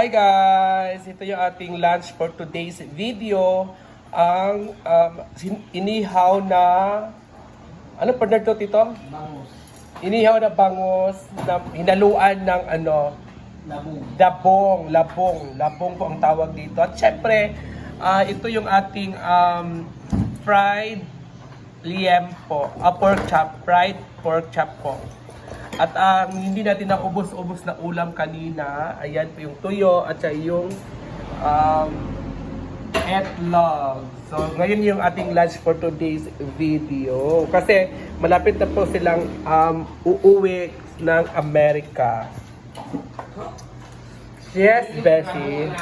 Hi guys! Ito yung ating lunch for today's video. Ang um, inihaw na... Ano partner to, Tito? Bangus. Inihaw na bangus na hinaluan ng ano, Labong. labong, labong, labong po ang tawag dito. At syempre, ah, ito yung ating um, fried liempo, a pork chop, fried pork chop po. At ang hindi natin naubos-ubos na ulam kanina, ayan po yung tuyo at saka yung um, etlog. So, ngayon yung ating lunch for today's video. Kasi malapit na po silang um, uuwi ng Amerika. Yes, Beshi.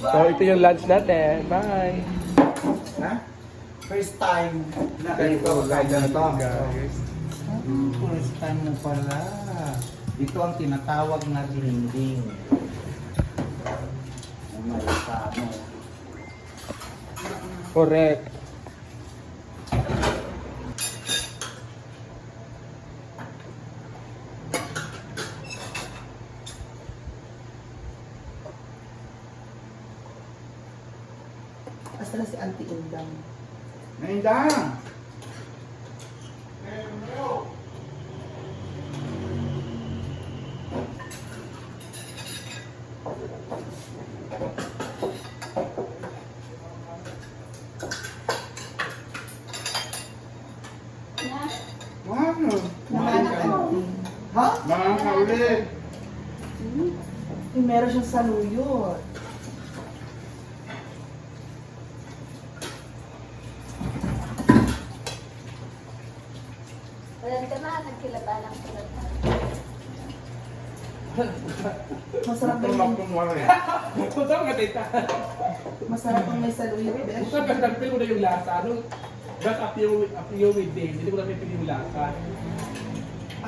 So, ito yung lunch natin. Bye! Ha? First time na ganito. Ganito. guys. Hmm, First time na pala. Ito ang tinatawag na dinding. Amerikano. Correct. Asa na si Auntie Undang? Naindang! Wow! Naman ang Auntie. Ha? Mga kaulit! Yung meron siyang saluyot. Walang ka na, nagkilabalang sila. Masarap ba yung, kumari. Ito nga, tita. masarap ang may saluyot. Bukan kasi nagpil ko na yung lasa. Ano? Just a few, a few with days. Hindi ko na napipil yung lasa.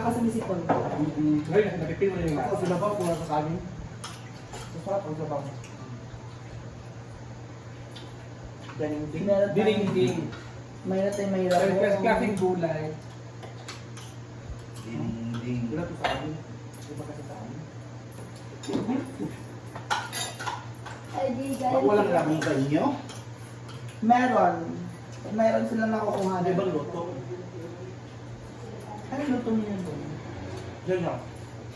Ako sa misipon. Ngayon, napipil ko na yung lasa. sila ba kung sa amin? Masarap ang sabaw. Tayong- Dinding-ding. Mayroon tayong may Kasi labong. klaseng gulay. Dinding. Wala to sa amin. Di ba kasi sa amin? Ay. Pag walang lamang sa inyo? Meron. Meron silang nakukuha. Di ba luto? Ano luto mo yun doon? Diyan lang.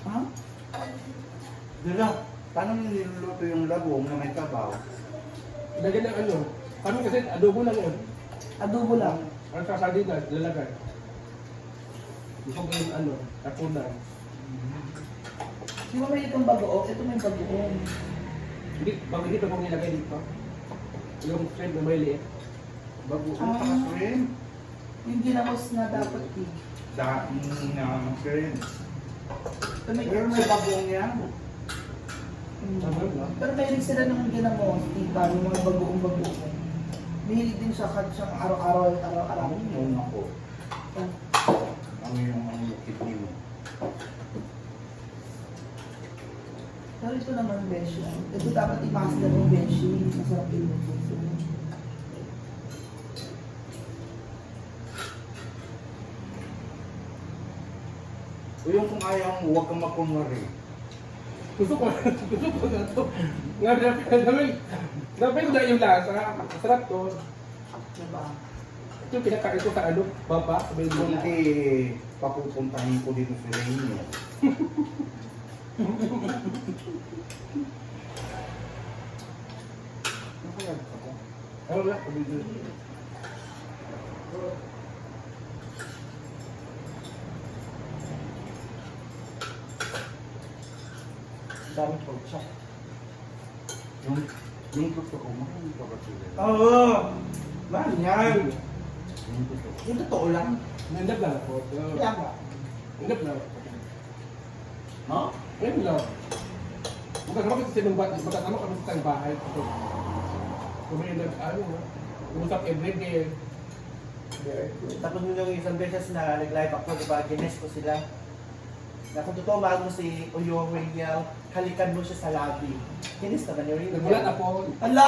Ha? Lang. Paano niluluto yung labong na may tabaw? Lagyan ng ano. Kami kasi adobo lang yun. Adobo lang. Ang sasalina, lalagay. Gusto ko yung ano, tapunan. Di ba may itong bagoong? Ito may bagoong. Hindi, bang hindi pa kong nilagay dito. Yung shrimp na may liit. Bago Ah. saka shrimp. Yung ginamos na dapat eh. Dating na. Ito may Pero may bagong yan. Mm. Ba? Pero may sila ng ginamos, diba? Yung mga bagoong bagoong. Mahilig din siya kad siyang araw-araw, araw-araw. Ang yung ako. Yan. Ang yung ang lukit niyo. Pero ito naman, Beshi. Ito dapat i-master ng Beshi. Masarap yung luto. O yung kung ayaw mo, huwag kang magkumari. Gusto ko, gusto ko na to. Nga, namin, namin ko na yung lasa. Masarap to. Diba? Ito yung pinakain ko sa ano, baba, sa may lula. Kundi papupuntahin ko dito sa inyo. Ano na, pabili. Dami po siya. Yung, yung gusto ko, mahal ka ba sila? Oo! Mahal yan! Yung gusto ko. Yung totoo lang. Nandap lang ako. Kaya ba? Nandap lang ako. Ha? Ayun lang. Magkasama kasi sa bahay, magkasama kami sa bahay. Kami nag, ano, usap everyday. Tapos nung yung isang beses na nag-live ako, di ba, gines ko sila. Na kung totoo mahal mo si Uyo William, halikan mo siya sa lobby. Ginis naman yun. Nagulat ako. Ala!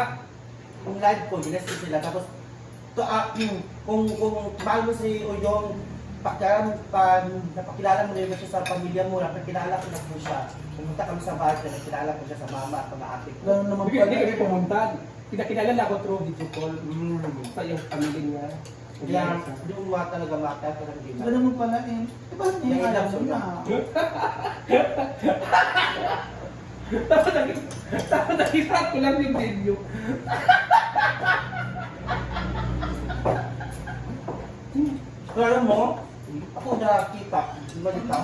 Yung live ko, gines ko sila. Tapos, to, yung, kung, kung mahal mo si Uyong, Pagka pan, napakilala mo na yun siya sa pamilya mo, napakilala ko na po siya. Pumunta kami sa bahay, napakilala ko siya sa mama at mga ate ko. Gano'n naman Hindi pala. hindi kami pumunta. Kinakilala na ako through video call. Mm. Sa yung family niya. Kaya, mo mga talaga mata, talaga hindi Gano'n naman pala eh. Di ba niya alam mo na? Tapos nakita, tapos nakita ko lang yung video. Alam mo, ako nakakita, di ba dito?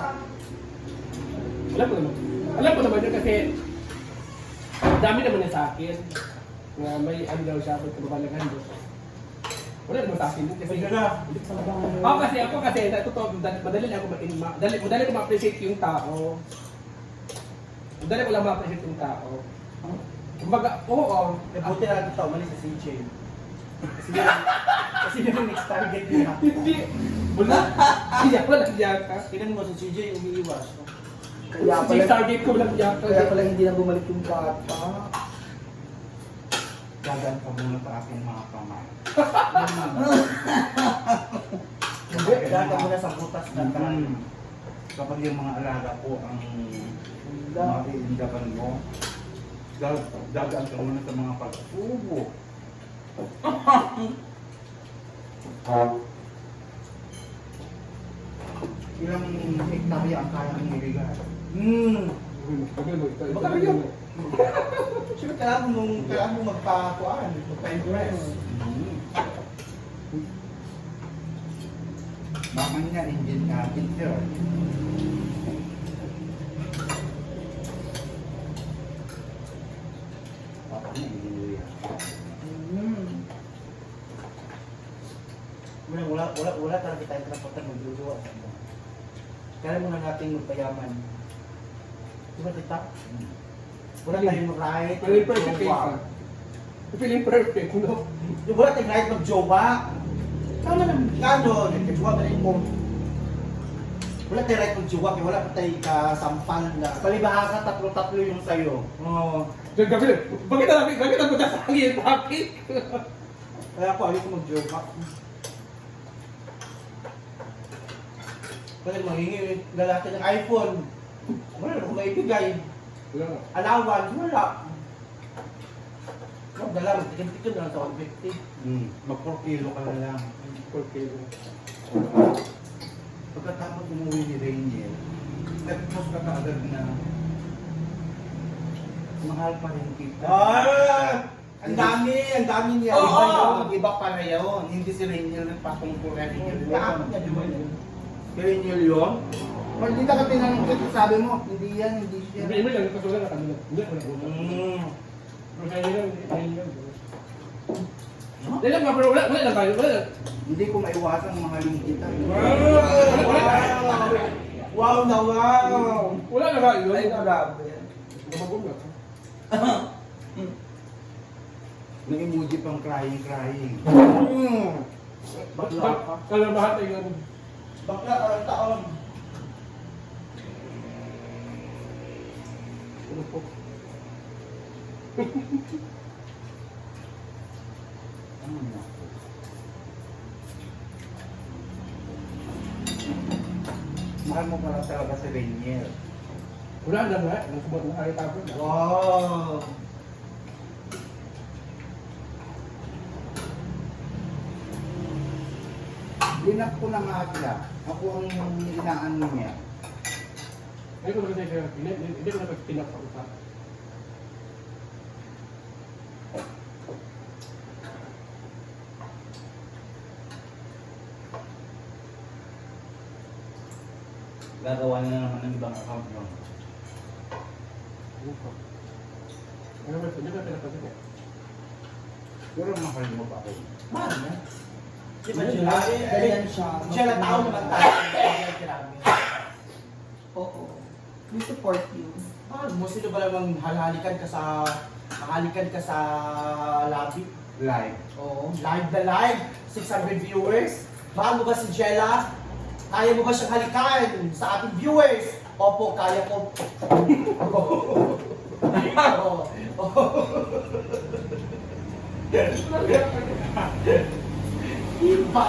Alam ko naman. Alam ko naman yun kasi dami naman niya sa akin na may ano daw siya, may kababalaghan doon. Wala naman sa akin kasi Sige na. ako kasi ako kasi na totoo dal- madali lang ako ma, ma- madali, madali ko ma-appreciate yung tao. Madali ko lang ma-appreciate yung tao. Kumbaga, oo, Eh, buti na dito, umalis sa CJ. Kasi yun, kasi yun yung next target niya. hindi, wala, hindi ako lang yata. Tingnan mo si CJ, umiiwas. Kaya Si pala, target ko lang yata. kaya pala hindi na bumalik yung bata. Dagan ka muna sa aking mga kamay. Kaya ka muna sa butas na Mm. tayo. Kapag yung mga alaga ko ang maiindagan mo, dagaan ka muna sa mga pagsubo. Ilang hektarya ang kaya ang niligan? Hmm. Baka yun. Siyempre, kailangan mong, kailangan mong magpa-kuan, magpa-impress. Baka nga engine ka, picture. Baka nga engine Hmm. Wala, wala, wala, wala talaga tayong transportan magduduwa. Kaya muna nating magpayaman. Di ba, tita? Wala tayong ride. Feeling perfect magjowa. ka. Feeling perfect, no? Di wala tayong ride magjowa. Tama na, ano, nagkajowa ka rin mo. Wala tayong ride magjowa, kaya wala pa tayong kasampal na. Palibaha ka, tatlo-tatlo yung sayo. Oo. Diyan gabi, bakit na namin, bakit ang punta sa akin, bakit? Kaya ako, ayoko magjowa. Kasi manghingi lalaki ng iPhone. Wala na akong maibigay. Wala na. Allowance, wala. Magdala, magtikin-tikin na lang sa 150. Hmm, mag 4 kilo ka na lang. Okay. Pagkatapos umuwi ni Rainier, nag-post ka kaagad na mahal pa rin kita. Ah! Ang dami, ang dami niya. Iba Oo! yun, iba pala yun. Hindi si Rainier nagpatungkol kay Rainier. Nakakot niya, di ba yun? Kay Rainier yun? Pag di ka tinanong kasi sabi mo, hindi yan, hindi siya. Hindi, hindi lang, kasi wala na kami lang. Hindi, wala. Mm. Pero kaya lang. Hindi lang, pero wala, wala lang tayo, wala lang. Hindi ko maiwasang mahalin kita. Wow na wow! Wala na tayo. Ay, grabe. Gumagong na. Nag-emoji pang crying, crying. Mm. Bakla ka. Kalamahan ay ganun. Bakla taon. Ano po? Ano na? Mahal mo pala talaga si Rainier. Wala na kumot na kayo tapos na. Wow! Linak ko na nga siya. Ako ang inaano niya. Hindi ko na kasi kaya, hindi ko na pagpinak sa utak. Gagawa na naman ng ibang account mo. Ano ba, hindi ko pinapansin eh. Pero mahal mo pa ako. Mahal na. Di ba siya. Siya na tao naman tayo. Ganyan sinabi. Oo. We support you. Mahal mo, sino ba namang halalikan ka sa halikan ka sa labi? Live. Oo. Live na live. 600 viewers. Mahal mo ba si Jella? Kaya mo ba siyang halikan sa ating viewers? Opo, kaya ko. Oo. Diba?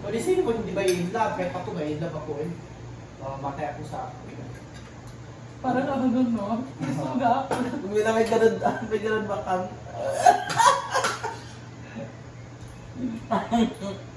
O di sino po hindi ba in love? Kahit ako ba in love ako eh. Uh, matay ako sa Parang ano nun, no? Suga. Kung may nakay ganun, may ganun bakang.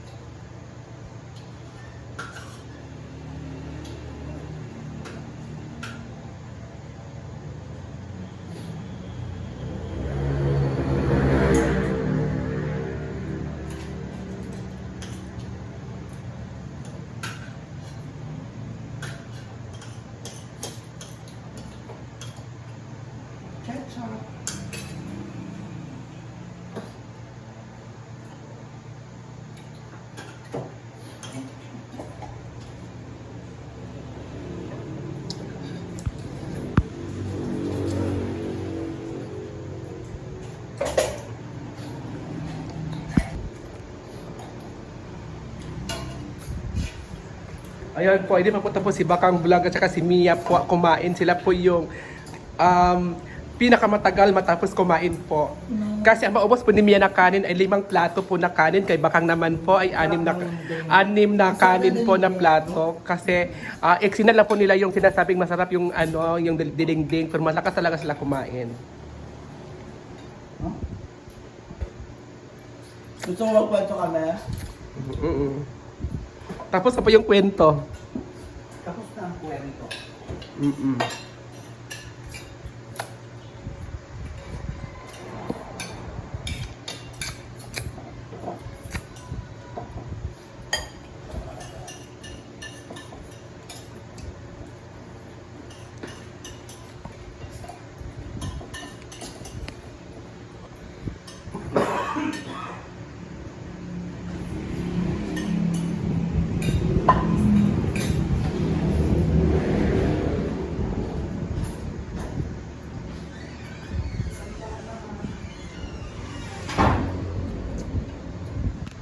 Ayan po, hindi pa po tapos si Bakang Vlog at saka si Mia po kumain. Sila po yung um, pinakamatagal matapos kumain po. Kasi ang maubos po ni Mia na kanin ay limang plato po na kanin. Kay Bakang naman po ay anim na, anim na kanin po na plato. Kasi uh, eksina lang po nila yung sinasabing masarap yung ano, yung dinding Pero malakas talaga sila kumain. Gusto mo magkwento kami? Mm-mm. Tapos na po yung kwento. Tapos na ang kwento. Mm-mm.